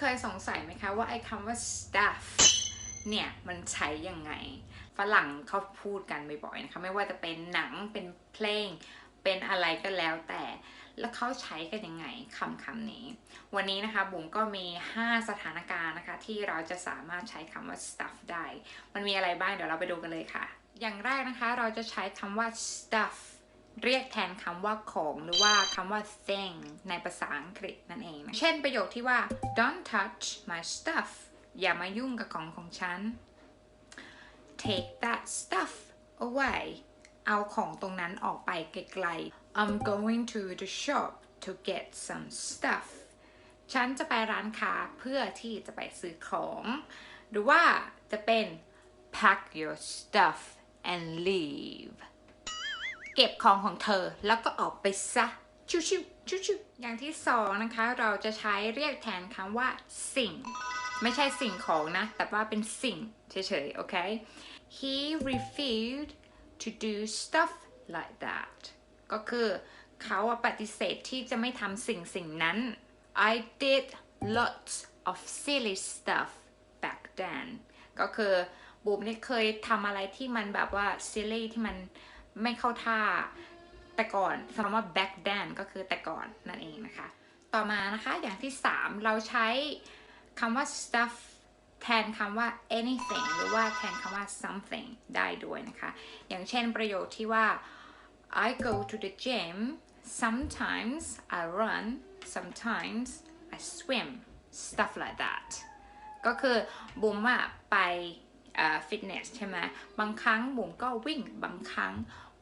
เคยสงสัยไหมคะว่าไอ้คำว่า stuff เนี่ยมันใช้ยังไง ฝรั่งเขาพูดกันบ่อยๆนะคะไม่ว่าจะเป็นหนังเป็นเพลง เป็นอะไรก็แล้วแต่แล้วเขาใช้กันยังไงคำคำนี้ วันนี้นะคะบุ๋มก็มี 5 สถานการณ์นะคะ ที่เราจะสามารถใช้คำว่า stuff ได้ มันมีอะไรบ้างเดี๋ยวเราไปดูกันเลยค่ะ อย่างแรกนะคะเราจะใช้คำว่า stuff เรียกแทนคำว่าของหรือว่าคำว่า thing ในภาษาอังกฤษนั่นเองนะเช่นประโยคที่ว่า don't touch my stuff อย่ามายุ่งกับของของฉัน take that stuff away เอาของตรงนั้นออกไปไกลๆ I'm going to the shop to get some stuff ฉันจะไปร้านค้าเพื่อที่จะไปซื้อของ หรือว่าจะเป็น pack your stuff and leave เก็บของของเธอแล้วก็ออกไปซะชิวชิวชิวชิวอย่างที่สองนะคะ เราจะใช้เรียกแทนคำว่าสิ่ง ไม่ใช่สิ่งของนะ แต่ว่าเป็นสิ่งเฉยๆโอเค he refused to do stuff like that ก็คือเขาปฏิเสธที่จะไม่ทำสิ่งสิ่งนั้น I did lots of silly stuff back then ก็คือบูมเนี่ยเคยทำอะไรที่มันแบบว่า silly ที่มัน ไม่เข้าท่าแต่ก่อนคำว่า back then ก็คือแต่ก่อนนั่นเองนะคะ ต่อมานะคะอย่างที่ 3 เราใช้คำว่า stuff แทนคำว่า anything หรือว่าแทนคำว่า something ได้ด้วยนะคะ อย่างเช่นประโยคที่ว่า I go to the gym sometimes I run sometimes I swim stuff like that ก็คือบุ๋มอะไปฟิตเนสใช่ไหมบางครั้งบุ๋มก็วิ่งบางครั้ง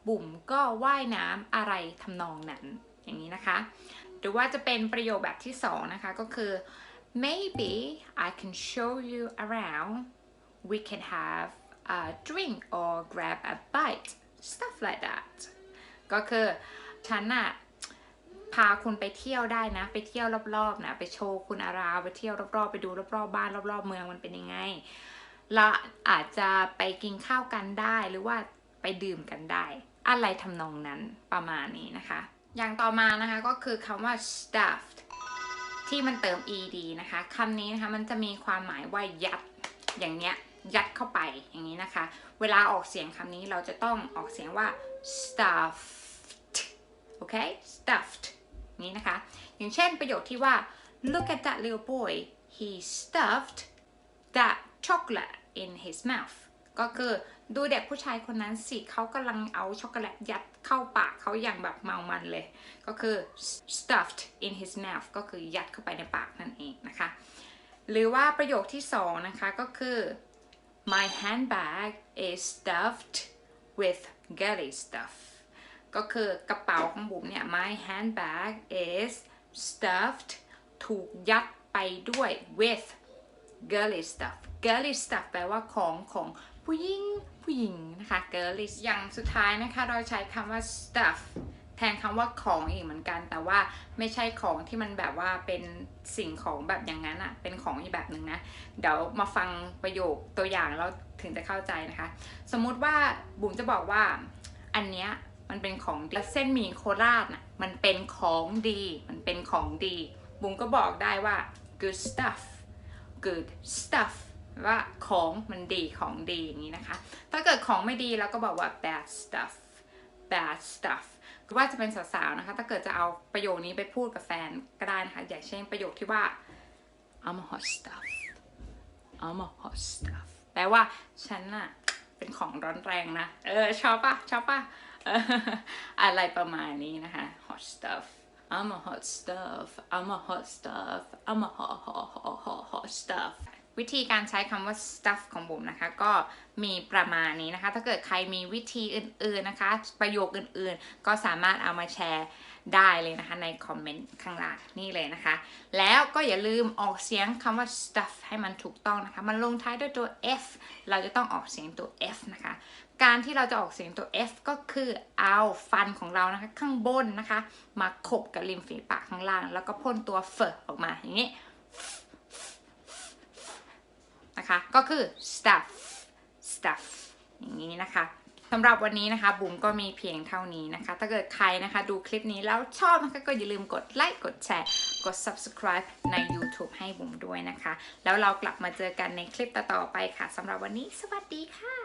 บุ๋มก็ว่ายน้ำอะไรทำนองนั้นอย่างนี้นะคะ หรือว่าจะเป็นประโยคแบบที่สองนะคะก็คือ maybe I can show you around we can have a drink or grab a bite stuff like that ก็คือฉันอะพาคุณไปเที่ยวได้นะ ไปเที่ยวรอบๆนะ ไปโชว์คุณอาราไปเที่ยวรอบๆ ไปดูรอบๆบ้านรอบๆ เมืองมันเป็นยังไงเราอาจจะไปกินข้าวกันได้หรือว่าไปดื่มกันได้ อะไรทำนองนั้นประมาณนี้นะคะ อย่างต่อมานะคะก็คือคำว่า stuffed ที่มันเติม ed นะคะคำนี้นะคะมันจะมีความหมายว่ายัดอย่างเนี้ยยัดเข้าไปอย่างนี้นะคะ เวลาออกเสียงคำนี้เราจะต้องออกเสียงว่า stuffed โอเค stuffed นี้นะคะ อย่างเช่นประโยคที่ว่า look at that little boy he stuffed that chocolate in his mouth ก็คือดูเด็กผู้ชายคนนั้นสิเขากำลังเอาช็อกโกแลตยัดเข้าปากเขาอย่างแบบเมามันเลย ก็คือ stuffed in his mouth ก็คือยัดเข้าไปในปากนั่นเองนะคะ หรือว่าประโยคที่สองนะคะก็คือ my handbag is stuffed with girly stuff ก็คือกระเป๋าของบุ๋มเนี่ย my handbag is stuffed ถูกยัดไปด้วย with girly stuff girly stuff แปลว่าของของ ผู้หญิงผู้หญิงนะคะ girly อย่างสุดท้ายนะคะ เราใช้คำว่า stuff แทนคำว่าของอีกเหมือนกัน แต่ว่าไม่ใช่ของที่มันแบบว่าเป็นสิ่งของแบบอย่างนั้นอะเป็นของอีกแบบหนึ่งนะ เดี๋ยวมาฟังประโยคตัวอย่างแล้วถึงจะเข้าใจนะคะ สมมุติว่าบุ๋มจะบอกว่าอันเนี้ยมันเป็นของดีเส้นหมี่โคราชน่ะมันเป็นของดี มันเป็นของดี บุ๋มก็บอกได้ว่า good stuff good stuff ว่าของมันดีของดีอย่างนี้นะคะ ถ้าเกิดของไม่ดีเราก็บอกว่า bad stuff bad stuff ก็ว่าจะเป็นสาวๆนะคะ ถ้าเกิดจะเอาประโยคนี้ไปพูดกับแฟนก็ได้นะคะ อย่างเช่นประโยคที่ว่า I'm a hot stuff I'm a hot stuff แปลว่าฉันน่ะเป็นของร้อนแรงนะ เออ ชอบปะชอบปะอะไรประมาณนี้นะคะ hot stuff I'm a hot stuff I'm a hot stuff I'm a hot hot hot hot hot stuff วิธีการใช้คำว่า stuff ของบุ๋มนะคะ ก็มีประมาณนี้นะคะ ถ้าเกิดใครมีวิธีอื่นๆนะคะ ประโยคอื่นๆ ก็สามารถเอามาแชร์ได้เลยนะคะ ในคอมเมนต์ข้างล่างนี่เลยนะคะ แล้วก็อย่าลืมออกเสียงคำว่า stuff ให้มันถูกต้องนะคะ มันลงท้ายด้วยตัว f เราจะต้องออกเสียงตัว f นะคะ การที่เราจะออกเสียงตัว f ก็คือเอาฟันของเรานะคะ ข้างบนนะคะ มาขบกับริมฝีปากข้างล่าง แล้วก็พ่นตัว f ออกมาอย่างนี้ นะคะ ก็คือ stuff stuff อย่างนี้นะคะสำหรับวันนี้นะคะบุ๋มก็มีเพียงเท่านี้นะคะ ถ้าเกิดใครนะคะดูคลิปนี้แล้วชอบนะคะก็อย่าลืมกดไลค์กดแชร์กด subscribe ใน YouTube ให้บุ๋มด้วยนะคะ แล้วเรากลับมาเจอกันในคลิปต่อๆไปค่ะสำหรับวันนี้สวัสดีค่ะ